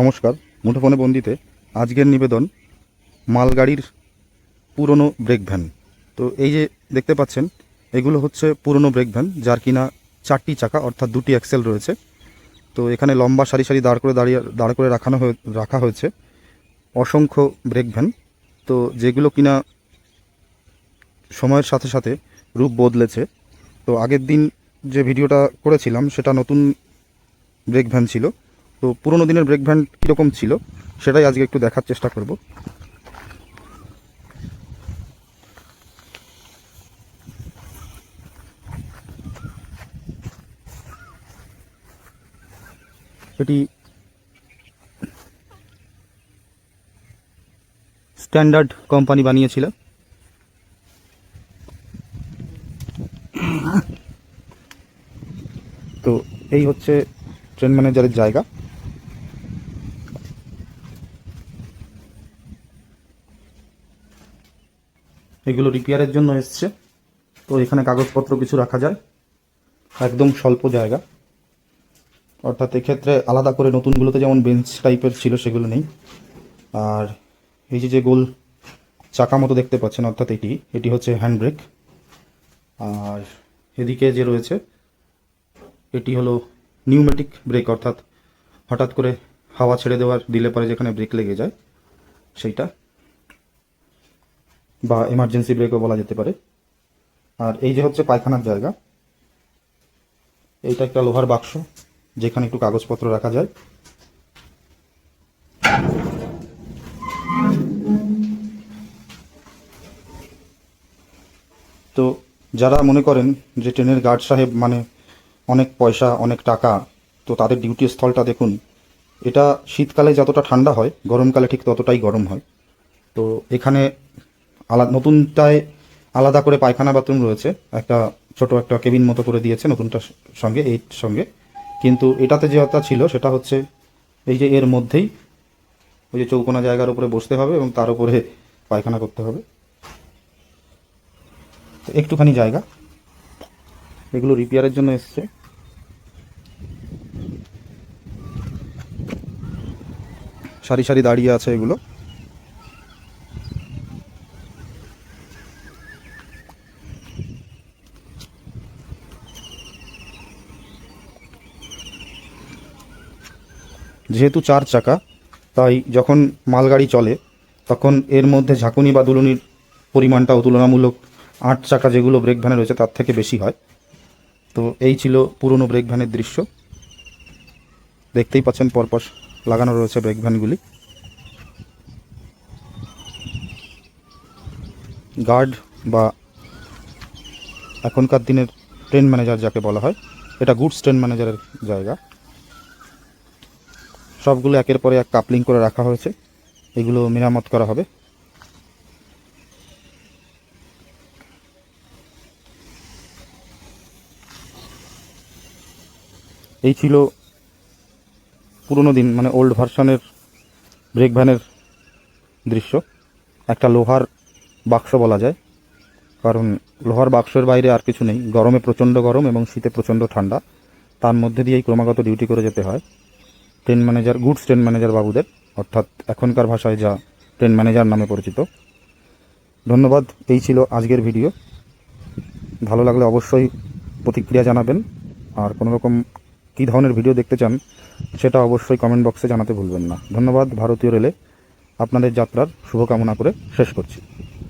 নমস্কার, মুঠোফোনে বন্দিতে আজকের নিবেদন মালগাড়ির পুরনো ব্রেক ভ্যান তো এই যে দেখতে পাচ্ছেন, এগুলো হচ্ছে পুরনো ব্রেক ভ্যান যার কিনা চারটি চাকা, অর্থাৎ দুটি অ্যাক্সেল রয়েছে। তো এখানে লম্বা সারি সারি দাঁড় করে দাঁড়িয়ে, দাঁড় করে রাখানো হয়ে, রাখা হয়েছে অসংখ্য ব্রেক ভ্যান তো যেগুলো কিনা সময়ের সাথে সাথে রূপ বদলেছে। তো আগের দিন যে ভিডিওটা করেছিলাম, সেটা নতুন ব্রেক ভ্যান ছিল। তো পুরোনো দিনের ব্রেক ভ্যান কীরকম ছিল, সেটাই আজকে একটু দেখার চেষ্টা করব। এটি স্ট্যান্ডার্ড কোম্পানি বানিয়েছিল। তো এই হচ্ছে ট্রেন ম্যানেজারের জায়গা। এগুলো রিপেয়ারের জন্য এসছে। তো এখানে কাগজপত্র কিছু রাখা যায়। একদম স্বল্প জায়গা। অর্থাৎ এক্ষেত্রে আলাদা করে নতুনগুলোতে যেমন বেঞ্চ টাইপের ছিল সেগুলো নেই। আর এই যে যে গোল চাকা মতো দেখতে পাচ্ছেন, অর্থাৎ এটি এটি হচ্ছে হ্যান্ড ব্রেক আর এদিকে যে রয়েছে, এটি হলো নিউমেটিক ব্রেক অর্থাৎ হঠাৎ করে হাওয়া ছেড়ে দেওয়ার দিলে পরে যেখানে ব্রেক লেগে যায়, সেইটা। বা এমার্জেন্সি ব্রেকও বলা যেতে পারে। আর এই যে হচ্ছে পায়খানার জায়গা, এইটা একটা লোহার বাক্স, যেখানে একটু কাগজপত্র রাখা যায়। তো যারা মনে করেন যে ট্রেনের গার্ড সাহেব মানে অনেক পয়সা, অনেক টাকা, তো তাদের ডিউটি স্থলটা দেখুন, এটা শীতকালে যতটা ঠান্ডা হয়, গরমকালে ঠিক ততটাই গরম হয়। তো এখানে আলাদা নতুনটায় আলাদা করে পায়খানা বাথরুম রয়েছে। একটা ছোট একটা কেবিন মতো করে দিয়েছে নতুনটার সঙ্গে, এই সঙ্গে। কিন্তু এটাতে যেটা ছিল, সেটা হচ্ছে এই যে এর মধ্যেই ওই যে চৌকোনা জায়গার উপরে বসতে হবে এবং তার উপরে পায়খানা করতে হবে। একটুখানি জায়গা। এগুলো রিপেয়ারের জন্য এসছে। সারি সারি দাঁড়িয়ে আছে এগুলো। যেহেতু চার চাকা, তাই যখন মালগাড়ি চলে, তখন এর মধ্যে ঝাঁকুনি বা দুলুনির পরিমাণটাও তুলনামূলক আট চাকা যেগুলো ব্রেক ভ্যানে রয়েছে তার থেকে বেশি হয়। তো এই ছিল পুরনো ব্রেক ভ্যানের দৃশ্য। দেখতেই পাচ্ছেন পরপর লাগানো রয়েছে ব্রেক ভ্যানগুলি গার্ড বা এখনকার দিনের ট্রেন ম্যানেজার যাকে বলা হয়, এটা গুডস ট্রেন ম্যানেজারের জায়গা। সবগুলো একের পরে এক কাপলিং করে রাখা হয়েছে। এগুলো মেরামত করা হবে। এই ছিল পুরনো দিন মানে ওল্ড ভার্সনের ব্রেক ভ্যানের দৃশ্য। একটা লোহার বাক্স বলা যায়। কারণ লোহার বাক্সের বাইরে আর কিছু নেই। গরমে প্রচণ্ড গরম এবং শীতে প্রচণ্ড ঠান্ডা। তার মধ্যে দিয়েই ক্রমাগত ডিউটি করে যেতে হয়। Train manager goods train manager বাবুদের, অর্থাৎ এখনকার ভাষায় যা ট্রেন ম্যানেজার নামে পরিচিত। ধন্যবাদ, এই ছিল আজকের ভিডিও। ভালো লাগলে অবশ্যই প্রতিক্রিয়া জানাবেন। আর কোনো রকম কী ধরনের ভিডিও দেখতে চান, সেটা অবশ্যই কমেন্ট বক্সে জানাতে ভুলবেন না। ধন্যবাদ, ভারতীয় রেলে আপনাদের যাত্রার শুভকামনা করে শেষ করছি।